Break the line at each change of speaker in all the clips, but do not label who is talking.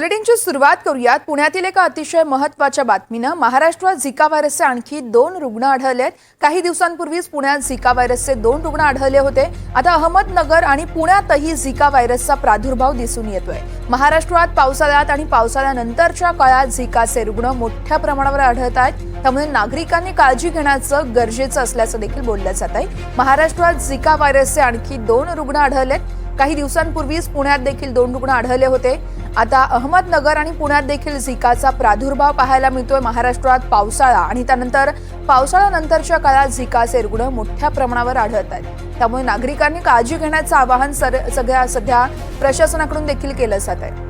बुलेटिनची सुरुवात करूयात. पुण्यातील एका अतिशय महत्त्वाच्या बातमीनं महाराष्ट्रात झिका व्हायरसचे आणखी दोन रुग्ण आढळले आहेत. काही दिवसांपूर्वीच पुण्यात झिका व्हायरसचे दोन रुग्ण आढळले होते. आता अहमदनगर आणि पुण्यातही झिका व्हायरसचा प्रादुर्भाव दिसून येतोय. महाराष्ट्रात पावसाळ्यात आणि पावसाळ्यानंतरच्या काळात झिकाचे रुग्ण मोठ्या प्रमाणावर आढळत आहेत. त्यामुळे नागरिकांनी काळजी घेण्याचं गरजेचं असल्याचं देखील बोललं जात आहे. महाराष्ट्रात झिका व्हायरसचे आणखी दोन रुग्ण आढळलेत काही दिवसांपूर्वीच पुण्यात देखील दोन रुग्ण आढळले होते. आता अहमदनगर आणि पुण्यात देखील झिकाचा प्रादुर्भाव पाहायला मिळतोय. महाराष्ट्रात पावसाळा आणि त्यानंतर पावसाळ्यानंतरच्या काळात झिकाचे रुग्ण मोठ्या प्रमाणावर आढळत आहेत. त्यामुळे नागरिकांनी काळजी घेण्याचं आवाहन सर- सगळ्या सध्या प्रशासनाकडून देखील केलं जात आहे.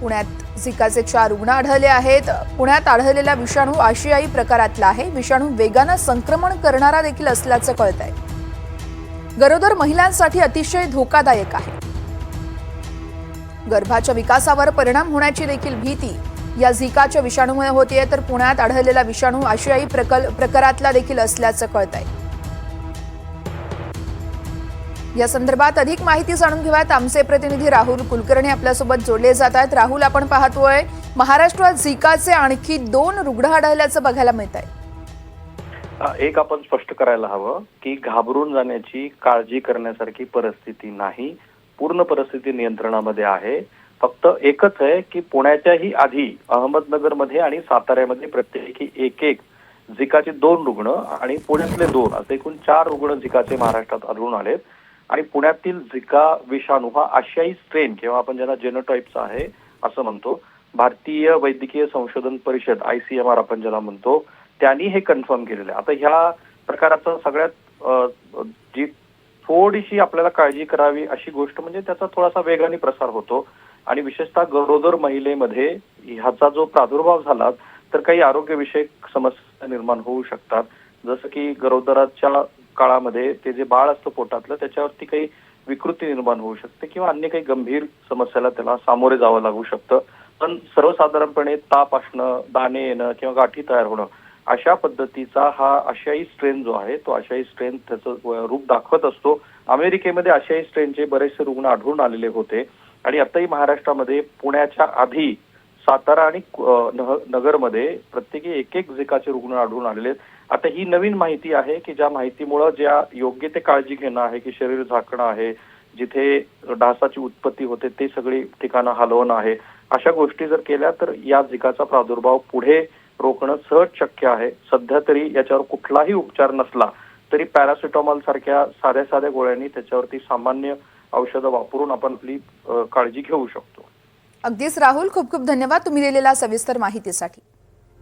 पुण्यात झिकाचे चार रुग्ण आढळले आहेत. पुण्यात आढळलेला विषाणू आशियाई प्रकारातला आहे. विषाणू वेगानं संक्रमण करणारा देखील असल्याचं कळत आहे गरोदर महिलांसाठी अतिशय धोकादायक आहे. गर्भाच्या विकासावर परिणाम होण्याची देखील भीती या झिकाच्या विषाणूमुळे होतीये तर पुण्यात आढळलेला विषाणू आशियाई प्रकल प्रकारातला देखील असल्याचं कळत आहे या संदर्भात अधिक माहिती जाणून घेऊयात. आमचे प्रतिनिधी राहुल कुलकर्णी आपल्यासोबत जोडले जात आहेत. राहुल आपण पाहतोय महाराष्ट्रात झिकाचे आणखी दोन रुग्ण आढळल्याचं बघायला मिळत आहे
एक आपण स्पष्ट करायला हवं की घाबरून जाण्याची काळजी करण्यासारखी परिस्थिती नाही. पूर्ण परिस्थिती नियंत्रणामध्ये आहे. फक्त एकच आहे की पुण्याच्याही आधी अहमदनगरमध्ये आणि साताऱ्यामध्ये प्रत्येकी एक एक झिकाचे दोन रुग्ण आणि पुण्यातले दोन असे एकूण चार रुग्ण झिकाचे महाराष्ट्रात आढळून आलेत. आणि पुण्यातील झिका विषाणू हा आशियाई स्ट्रेन किंवा आपण ज्यांना जेनोटाईपचा आहे असं म्हणतो. भारतीय वैद्यकीय संशोधन परिषद आयसीएमआर आपण ज्याला म्हणतो त्यांनी हे कन्फर्म केलेलं आहे. आता ह्या प्रकाराचं सगळ्यात जी थोडीशी आपल्याला काळजी करावी अशी गोष्ट म्हणजे त्याचा थोडासा वेगाने प्रसार होतो. आणि विशेषतः गरोदर महिलेमध्ये ह्याचा जो प्रादुर्भाव झाला तर काही आरोग्यविषयक समस्या निर्माण होऊ शकतात. जसं की गरोदराच्या काळामध्ये ते जे बाळ असतं पोटातलं त्याच्यावरती काही विकृती निर्माण होऊ शकते किंवा अन्य काही गंभीर समस्याला त्याला सामोरे जावं लागू शकतं. पण सर्वसाधारणपणे ताप असणं दाणे येणं किंवा गाठी तयार होणं अशा पद्धतीचा हा आशियाई स्ट्रेन जो आहे तो आशियाई स्ट्रेन त्याचं रूप दाखवत असतो. अमेरिकेमध्ये आशियाई स्ट्रेनचे बरेचसे रुग्ण आढळून आलेले होते. आणि आताही महाराष्ट्रामध्ये पुण्याच्या आधी सातारा आणि नगरमध्ये प्रत्येकी एक एक झिकाचे रुग्ण आढळून आलेले आहेत. आता ही नवीन माहिती आहे की ज्या माहितीमुळं ज्या योग्य ते काळजी घेणं आहे की शरीर झाकणं आहे जिथे डासाची उत्पत्ती होते ते सगळी ठिकाणं हलवणं आहे. अशा गोष्टी जर केल्या तर या झिकाचा प्रादुर्भाव पुढे रोखणं सहज शक्य आहे. सध्या तरी याच्यावर कुठलाही उपचार नसला तरी पॅरासिटॉमॉल सारख्या साध्या साध्या गोळ्यांनी त्याच्यावरती सामान्य औषधं वापरून आपण आपली काळजी घेऊ शकतो.
अगदीच राहुल खूप खूप धन्यवाद तुम्ही दिलेल्या सविस्तर माहितीसाठी.